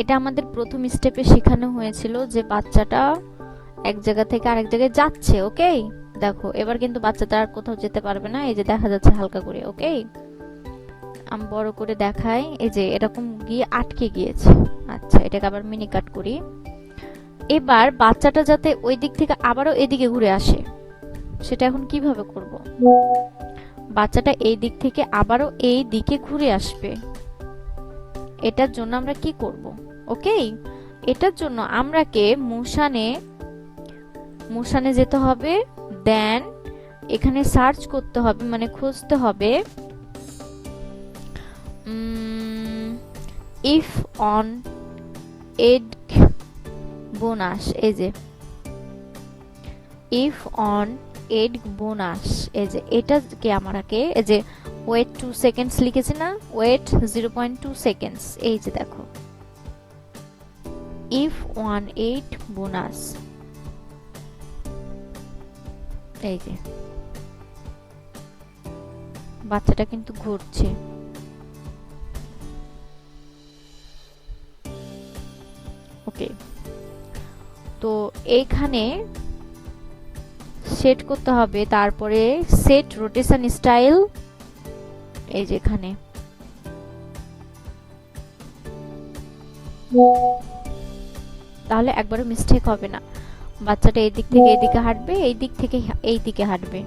এটা আমাদের প্রথম স্টেপে শেখানো হয়েছিল যে বাচ্চাটা এক জায়গা থেকে আরেক জায়গায় যাচ্ছে ওকে দেখো, এবার কিন্তু বাচ্চাটা আর কোথাও যেতে পারবে না, এই যে দেখা যাচ্ছে হালকা করে ওকে আমি বড় করে দেখাই। এই যে এরকম গিয়ে আটকে গিয়েছে। আচ্ছা এটাকে আবার মিনি কাট করি। এবার বাচ্চাটা যাতে ওই দিক থেকে আবারও এদিকে ঘুরে আসে, সেটা এখন কীভাবে করব? বাচ্চাটা এই দিক থেকে আবারও এই দিকে ঘুরে আসবে। এটার জন্য আমরা কি করব? ওকে এটার জন্য আমরাকে মোশানে মোশানে যেতে হবে দেন এখানে সার্চ করতে হবে মানে খুঁজতে হবে ইফ অন এড বোনাস এই যে ইফ অন এড বোনাস এই যে, এটা কি আমাকে এই যে ওয়েট টু সেকেন্ডস লিখেছে না? Wait zero point two seconds এই যে দেখো। ইফ ওয়ান এইট বোনাস এই যে, বাচ্চাটা কিন্তু ঘুরছে। ওকে তো এইখানে সেট করতে হবে, তারপরে সেট রোটেশন স্টাইল এই যে এখানে। তাহলে একবারও মিস্টেক হবে না। বাচ্চাটা এই দিক থেকে এই দিকে হাঁটবে এই দিক থেকে এই দিকে হাঁটবে।